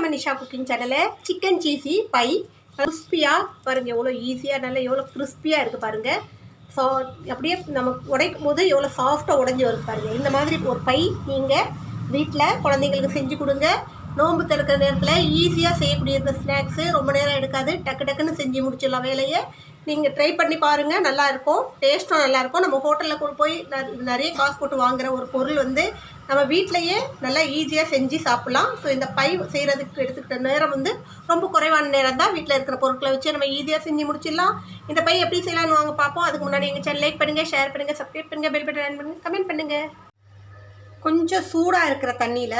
நம்ம நிஷா குக்கிங் சேனலில் chicken cheesy pie கிறிஸ்பியாக பாருங்கள் எவ்வளோ ஈஸியாக நல்லா எவ்வளோ கிறிஸ்பியாக இருக்குது பாருங்கள் ஸோ அப்படியே நம்ம உடைக்கும் போது எவ்வளோ சாஃப்டாக உடஞ்சி வரும் பாருங்கள் இந்த மாதிரி ஒரு பை நீங்கள் வீட்டில் குழந்தைங்களுக்கு செஞ்சு கொடுங்க. நோன்பு திறக்கிற நேரத்தில் ஈஸியாக செய்யக்கூடிய இந்த ஸ்நாக்ஸு ரொம்ப நேரம் எடுக்காது. டக்கு டக்குன்னு செஞ்சு முடிச்சிடலாம் வேலையை. நீங்கள் ட்ரை பண்ணி பாருங்கள் நல்லாயிருக்கும் டேஸ்ட்டும் நல்லாயிருக்கும் நம்ம ஹோட்டலில் கொண்டு போய் ந- நிறைய காசு போட்டு வாங்குகிற ஒரு பொருள் வந்து நம்ம வீட்டிலையே நல்லா ஈஸியாக செஞ்சு சாப்பிட்லாம். ஸோ இந்த பை செய்கிறதுக்கு எடுத்துக்கிட்ட நேரம் வந்து ரொம்ப குறைவான நேரம் தான் வீட்டில் இருக்கிற பொருட்களை வச்சு நம்ம ஈஸியாக செஞ்சு முடிச்சிடலாம். இந்த பை எப்படி செய்யலாம்னு வாங்க பார்ப்போம். அதுக்கு முன்னாடி எங்கள் சேனல் லைக் பண்ணுங்கள் ஷேர் பண்ணுங்கள் சப்ஸ்கிரைப் பண்ணுங்கள் பெல் பட்டன் பண்ணுங்கள் கமெண்ட் பண்ணுங்கள் கொஞ்சம் சூடாக இருக்கிற தண்ணியில்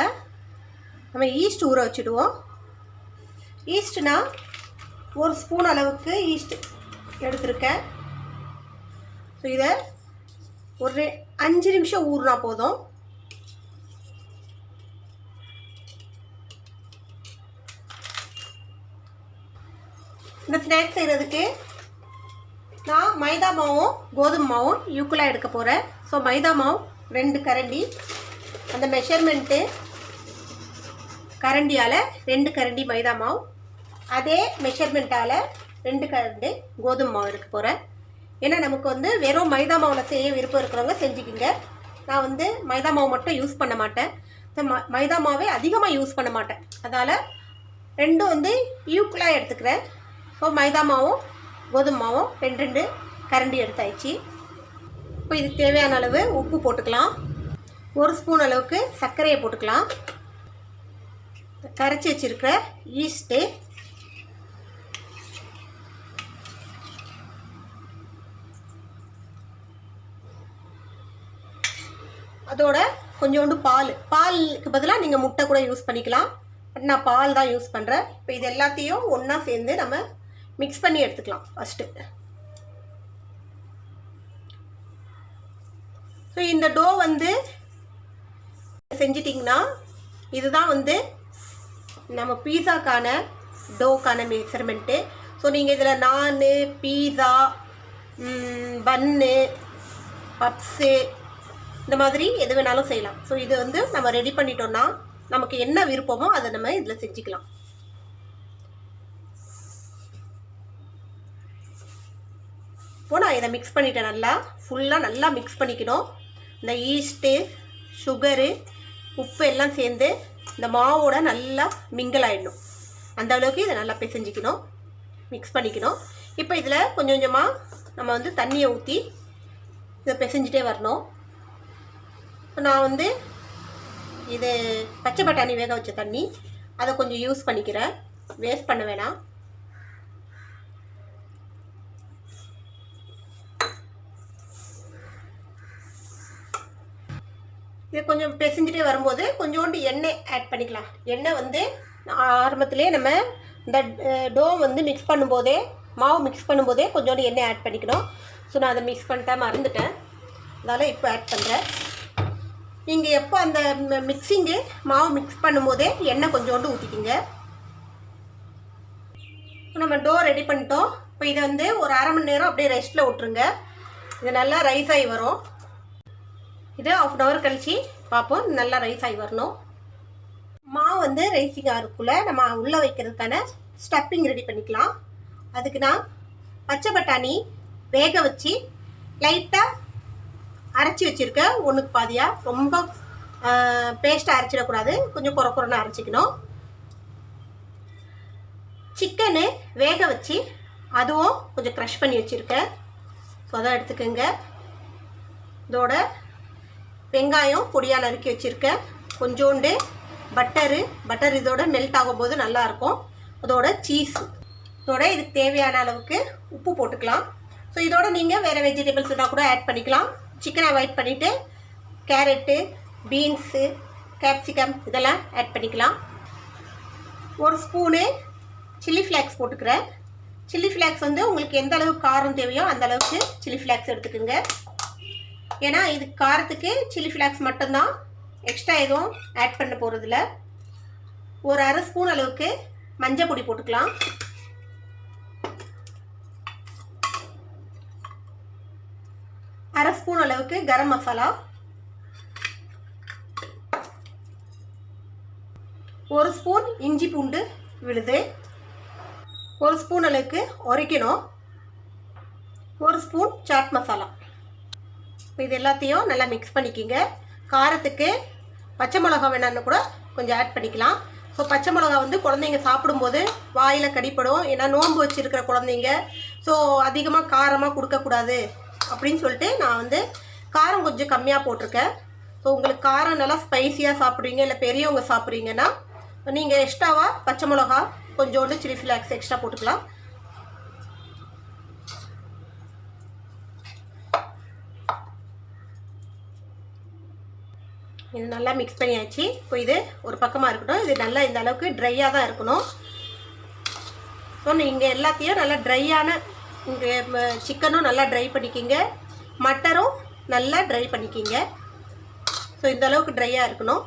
நம்ம ஈஸ்ட் ஊற வச்சுடுவோம். ஈஸ்ட்னா ஒரு ஸ்பூன் அளவுக்கு ஈஸ்ட் எடுத்திருக்கேன். ஸோ இதை ஒரு அஞ்சு நிமிஷம் ஊறினா போதும். இந்த ஸ்நாக்ஸ் செய்கிறதுக்கு நான் மைதா மாவும் கோதுமை மாவும் ஈக்குவலாக எடுக்க போகிறேன் ஸோ மைதா மாவு ரெண்டு கரண்டி. அந்த மெஷர்மெண்ட்டு கரண்டியால் ரெண்டு கரண்டி மைதா மாவு. அதே மெஷர்மெண்ட்டால் ரெண்டு கரண்டி கோதுமை மாவு எடுக்க போகிறேன் ஏன்னா நமக்கு வந்து வெறும் மைதா மாவில் செய்ய விருப்பம் இருக்கிறவங்க செஞ்சுக்கிங்க. நான் வந்து மைதா மாவு மட்டும் யூஸ் பண்ண மாட்டேன். ம மைதா மாவே அதிகமாக யூஸ் பண்ண மாட்டேன். அதனால் ரெண்டும் வந்து ஈக்குவலாக எடுத்துக்கிறேன். ஸோ மைதா மாவும் கோதுமை மாவும் ரெண்டு ரெண்டு கரண்டி எடுத்தாயிடுச்சு இப்போ இதுக்கு தேவையான அளவு உப்பு போட்டுக்கலாம். ஒரு ஸ்பூன் அளவுக்கு சர்க்கரையை போட்டுக்கலாம். கரைச்சி வச்சிருக்கிற ஈஸ்ட்டு அதோட கொஞ்சோண்டு பால். பாலுக்கு பதிலாக நீங்கள் முட்டை கூட யூஸ் பண்ணிக்கலாம். பட் நான் பால் தான் யூஸ் பண்ணுறேன் இப்போ இது எல்லாத்தையும் ஒன்றா சேர்ந்து நம்ம மிக்ஸ் பண்ணி எடுத்துக்கலாம் ஃபஸ்ட்டு ஸோ இந்த டோ வந்து செஞ்சிட்டிங்கன்னா இதுதான் வந்து நம்ம பீஸாக்கான டோக்கான மெஷர்மெண்ட்டு ஸோ நீங்கள் இதில் நான் பீஸா பன்னு பப்ஸு இந்த மாதிரி எது வேணாலும் செய்யலாம். ஸோ இது வந்து நம்ம ரெடி பண்ணிட்டோம்னா நமக்கு என்ன விருப்பமோ அதை நம்ம இதில் செஞ்சுக்கலாம். இப்போ நான் இதை மிக்ஸ் பண்ணிட்டேன் நல்லா. ஃபுல்லாக நல்லா மிக்ஸ் பண்ணிக்கணும். இந்த ஈஸ்ட்டு சுகரு உப்பு எல்லாம் சேர்ந்து இந்த மாவோட நல்லா மிங்கிள் ஆகிடணும் அந்த அளவுக்கு இதை நல்லா பிசைஞ்சிக்கணும். மிக்ஸ் பண்ணிக்கணும். இப்போ இதில் கொஞ்சம் கொஞ்சமாக நம்ம வந்து தண்ணியை ஊற்றி இதை பிசைஞ்சிட்டே வரணும். நான் வந்து இது பச்சை பட்டாணி வேக வச்ச தண்ணி அதை கொஞ்சம் யூஸ் பண்ணிக்கிறேன். வேஸ்ட் பண்ண வேணாம். இது கொஞ்சம் பிசைஞ்சிட்டே வரும்போது கொஞ்சோண்டு எண்ணெய் ஆட் பண்ணிக்கலாம். எண்ணெய் வந்து ஆரம்பத்திலே நம்ம இந்த டோ வந்து மிக்ஸ் பண்ணும்போதே மாவு மிக்ஸ் பண்ணும்போதே கொஞ்சோண்டு எண்ணெய் ஆட் பண்ணிக்கணும். ஸோ நான் அதை மிக்ஸ் பண்ணிட்டேன் மறந்துட்டேன். அதனால் இப்போ ஆட் பண்ணுறேன் நீங்கள் எப்போ அந்த மிக்ஸிங்கு மாவு மிக்ஸ் பண்ணும்போதே எண்ணெய் கொஞ்சோண்டு ஊற்றிக்கிங்க நம்ம டோ ரெடி பண்ணிட்டோம். இப்போ இதை வந்து ஒரு அரை மணி நேரம் அப்படியே ரெஸ்ட்டில் விட்ருங்க இது நல்லா ரைஸ் ஆகி வரும். இது ஆஃப் அன் ஹவர் கழிச்சு பார்ப்போம். நல்லா ரைஸ் ஆகி வரணும். மாவு வந்து ரைஸிங் ஆகிறதுக்குள்ளே நம்ம உள்ளே வைக்கிறதுக்கான ஸ்டப்பிங் ரெடி பண்ணிக்கலாம். அதுக்கு நான் பச்சை பட்டாணி வேக வச்சு லைட்டாக அரைச்சி வச்சுருக்க. ஒன்றுக்கு பாதியாக ரொம்ப பேஸ்ட்டாக அரைச்சிடக்கூடாது. கொஞ்சம் குறை குறைன்னு அரைச்சிக்கணும். சிக்கனு வேக வச்சு அதுவும் கொஞ்சம் க்ரஷ் பண்ணி வச்சுருக்கேன் ஸோ அதை எடுத்துக்கோங்க. இதோட வெங்காயம் பொடியாக நறுக்கி வச்சுருக்கேன் கொஞ்சோண்டு பட்டரு பட்டர் இதோட மெல்ட் ஆகும்போது நல்லாயிருக்கும். அதோட சீஸ் இதோட இதுக்கு தேவையான அளவுக்கு உப்பு போட்டுக்கலாம். ஸோ இதோட நீங்கள் வேறு வெஜிடபிள்ஸ் இருந்தால் கூட ஆட் பண்ணிக்கலாம். சிக்கனை அவாய்ட் பண்ணிவிட்டு கேரட்டு பீன்ஸு கேப்சிகம் இதெல்லாம் ஆட் பண்ணிக்கலாம். ஒரு ஸ்பூனு சில்லி ஃப்ளாக்ஸ் போட்டுக்கிறேன். சில்லி ஃப்ளாக்ஸ் வந்து உங்களுக்கு எந்த அளவுக்கு காரம் தேவையோ அந்த அளவுக்கு சில்லி ஃப்ளாக்ஸ் எடுத்துக்கோங்க. ஏன்னா இது காரத்துக்கு சில்லி ஃப்ளாக்ஸ் மட்டும்தான் எக்ஸ்ட்ரா எதுவும் ஆட் பண்ண போகிறதில்ல ஒரு அரை ஸ்பூன் அளவுக்கு மஞ்சள் பொடி போட்டுக்கலாம். அரை ஸ்பூன் அளவுக்கு கரம் மசாலா. ஒரு ஸ்பூன் இஞ்சி பூண்டு விழுது. ஒரு ஸ்பூன் அளவுக்கு உரைக்கணும் ஒரு ஸ்பூன் சாட் மசாலா இப்போ இது எல்லாத்தையும் நல்லா மிக்ஸ் பண்ணிக்கிங்க. காரத்துக்கு பச்சை மிளகா வேணான்னு கூட கொஞ்சம் ஆட் பண்ணிக்கலாம். ஸோ பச்சை மிளகா வந்து குழந்தைங்க சாப்பிடும்போது வாயில் கடிப்படும். ஏன்னா நோன்பு வச்சுருக்கிற குழந்தைங்க. ஸோ அதிகமாக காரமாக கொடுக்கக்கூடாது. அப்படின்னு சொல்லிட்டு நான் வந்து காரம் கொஞ்சம் கம்மியாக போட்டிருக்கேன். ஸோ உங்களுக்கு காரம் நல்லா ஸ்பைசியாக சாப்பிட்றீங்க இல்லை பெரியவங்க சாப்பிட்றீங்கன்னா நீங்கள் எக்ஸ்ட்ராவாக பச்சை மிளகா கொஞ்சோண்டு சில்லி ஃப்ளாக்ஸ் எக்ஸ்ட்ரா போட்டுக்கலாம். இது நல்லா மிக்ஸ் பண்ணியாச்சு. இப்போ இது ஒரு பக்கமாக இருக்கட்டும். இது நல்லா இந்த அளவுக்கு ட்ரையாக தான் இருக்கணும். ஸோ நீங்கள் எல்லாத்தையும் நல்லா ட்ரையான சிக்கனும் நல்லா ட்ரை பண்ணிக்கிங்க. மட்டரும் நல்லா ட்ரை பண்ணிக்கிங்க. ஸோ இந்த அளவுக்கு ட்ரையாக இருக்கணும்.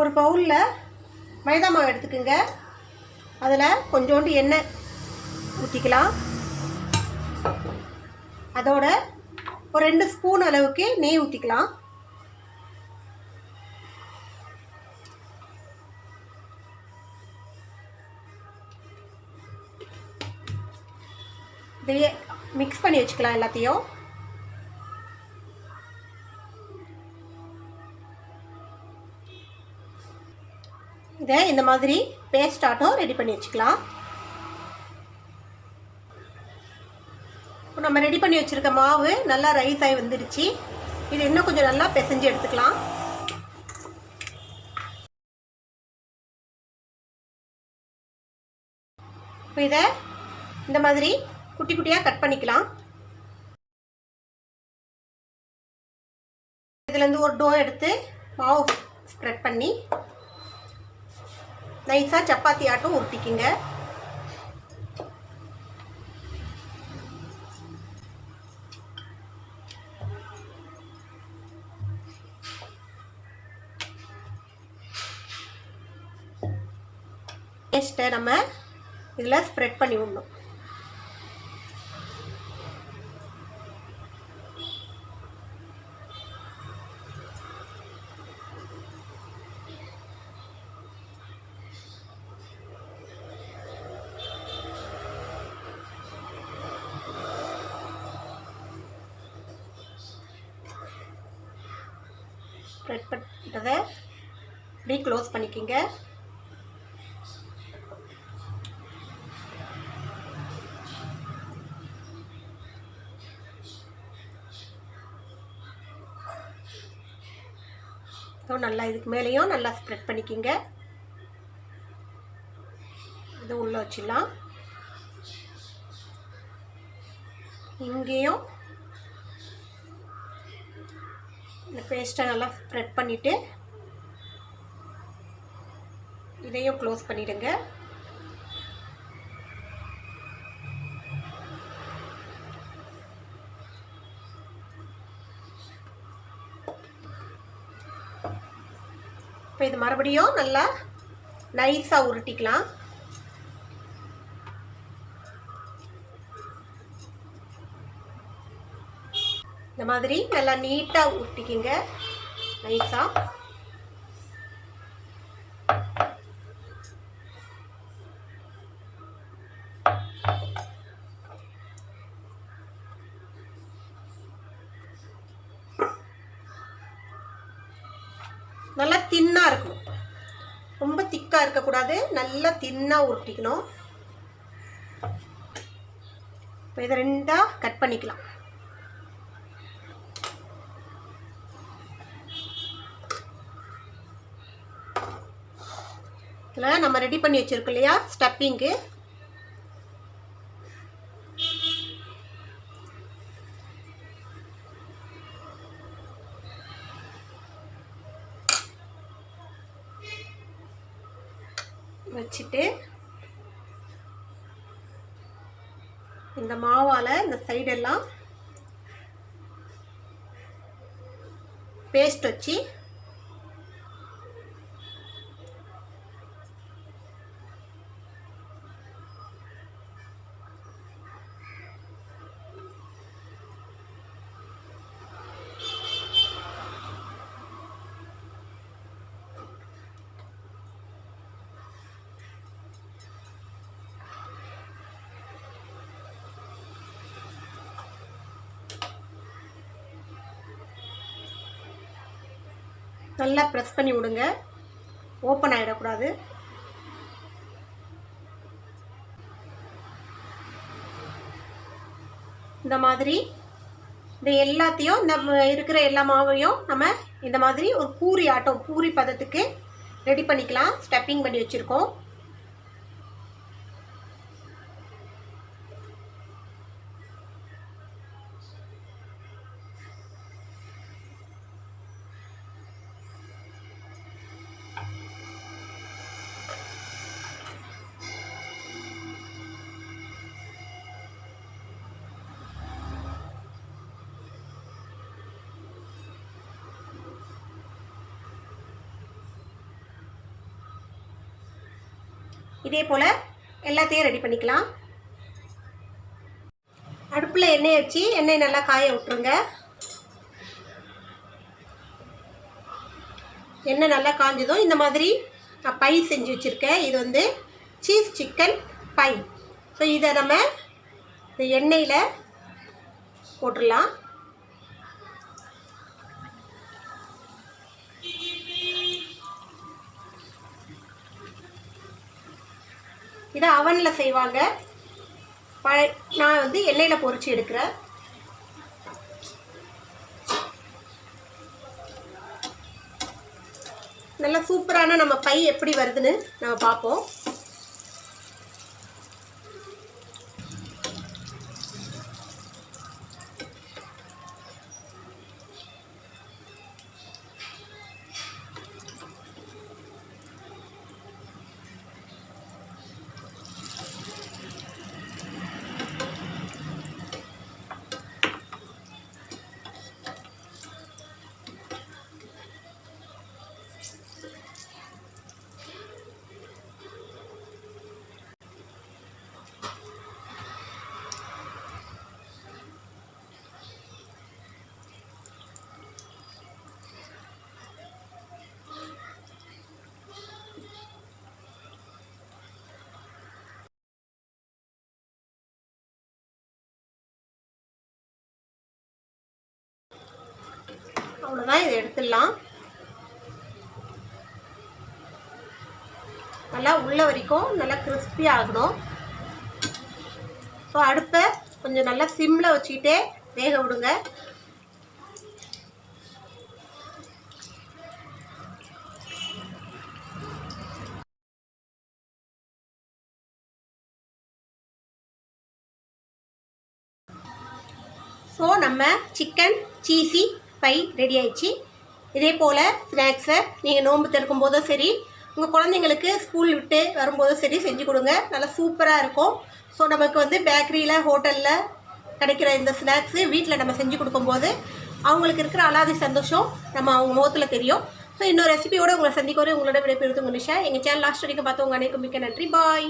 ஒரு பவுலில் மைதா மாவு எடுத்துக்கோங்க. அதில் கொஞ்சோண்டு எண்ணெய் ஊற்றிக்கலாம் அதோட ஒரு ரெண்டு ஸ்பூன் அளவுக்கு நெய் ஊற்றிக்கலாம் இதையே மிக்ஸ் பண்ணி வச்சுக்கலாம் எல்லாத்தையும். இதை இந்த மாதிரி பேஸ்ட் ஆட்டம் ரெடி பண்ணி வச்சுக்கலாம். இப்போ நம்ம ரெடி பண்ணி வச்சுருக்க மாவு நல்லா ரைஸ் ஆகி வந்துடுச்சு. இது இன்னும் கொஞ்சம் நல்லா பிசைஞ்சு எடுத்துக்கலாம். இப்போ இதை இந்த மாதிரி குட்டி குட்டியாக கட் பண்ணிக்கலாம். இதுலேருந்து ஒரு டோ எடுத்து மாவு ஸ்ப்ரெட் பண்ணி நைஸாக சப்பாத்தி ஆட்டம் உருட்டிக்கிங்க. பேஸ்ட்டை நம்ம இதில் ஸ்ப்ரெட் பண்ணி விடணும். ஸ்ப்ரெட் பண்ணுறதை இப்படி க்ளோஸ் பண்ணிக்கிங்க. ஸோ நல்லா இதுக்கு மேலேயும் நல்லா ஸ்ப்ரெட் பண்ணிக்கிங்க. இது உள்ளே வச்சிடலாம். இங்கேயும் இந்த பேஸ்ட்டை நல்லா ஸ்ப்ரெட் பண்ணிவிட்டு இதையும் க்ளோஸ் பண்ணிவிடுங்க இப்போ இது மறுபடியும் நல்லா நைஸாக உருட்டிக்கலாம். இந்த மாதிரி நல்லா நீட்டாக உருட்டிக்கிங்க. நைஸாக நல்லா தின்னாக இருக்கணும். ரொம்ப திக்காக இருக்கக்கூடாது. நல்லா தின்னாக உருட்டிக்கணும். இப்போ இதை ரெண்டாக கட் பண்ணிக்கலாம். இதில் நம்ம ரெடி பண்ணி வச்சுருக்கோம் இல்லையா? ஸ்டப்பிங்கு வச்சுட்டு இந்த மாவால் இந்த சைடெல்லாம் பேஸ்ட் வச்சு நல்லா ப்ரெஸ் பண்ணி விடுங்க. ஓப்பன் ஆகிடக்கூடாது இந்த மாதிரி இந்த எல்லாத்தையும் நம்ம இருக்கிற எல்லா மாவையும் நம்ம இந்த மாதிரி ஒரு பூரி ஆட்டம் பூரி பதத்துக்கு ரெடி பண்ணிக்கலாம். ஸ்டப்பிங் பண்ணி வச்சுருக்கோம். இதே போல் எல்லாத்தையும் ரெடி பண்ணிக்கலாம். அடுப்பில் எண்ணெய் வச்சு எண்ணெய் நல்லா காய விட்டுருங்க. எண்ணெய் நல்லா காஞ்சதும் இந்த மாதிரி நான் பை செஞ்சு வச்சுருக்கேன். இது வந்து சீஸ் சிக்கன் பை. ஸோ இதை நம்ம இந்த எண்ணெயில் போட்டுடலாம். இதை அவனில் செய்வாங்க. பழ நான் வந்து எண்ணெயில் பொறிச்சு எடுக்கிறேன். நல்லா சூப்பரான நம்ம பை எப்படி வருதுன்னு நம்ம பார்ப்போம். அவ்வளோதான் இதை எடுத்துடலாம். நல்லா உள்ள வரைக்கும் நல்லா கிறிஸ்பி ஆகணும். ஸோ அடுப்பை கொஞ்சம் நல்லா சிம்மில் வச்சுக்கிட்டே வேக விடுங்க. ஸோ நம்ம சிக்கன் சீசி பை ரெடி ஆயிடுச்சு. இதே போல் ஸ்நாக்ஸை நீங்கள் நோன்பு திறக்கும் போதும் சரி உங்கள் குழந்தைங்களுக்கு ஸ்கூல் விட்டு வரும்போதும் சரி செஞ்சு கொடுங்க. நல்லா சூப்பராக இருக்கும். ஸோ நமக்கு வந்து பேக்கரியில் ஹோட்டலில் கிடைக்கிற இந்த ஸ்நாக்ஸு வீட்டில் நம்ம செஞ்சு கொடுக்கும்போது அவங்களுக்கு இருக்கிற அலாதி சந்தோஷம் நம்ம அவங்க முகத்தில் தெரியும். ஸோ இன்னொரு ரெசிபியோடு உங்களை சந்திக்க உங்களோட விடைபெறுவது உங்கள் நிஷா. எங்கள் சேனல் லாஸ்ட் வரைக்கும் பார்த்தவங்க அனைக்கும் மிக்க நன்றி. பாய்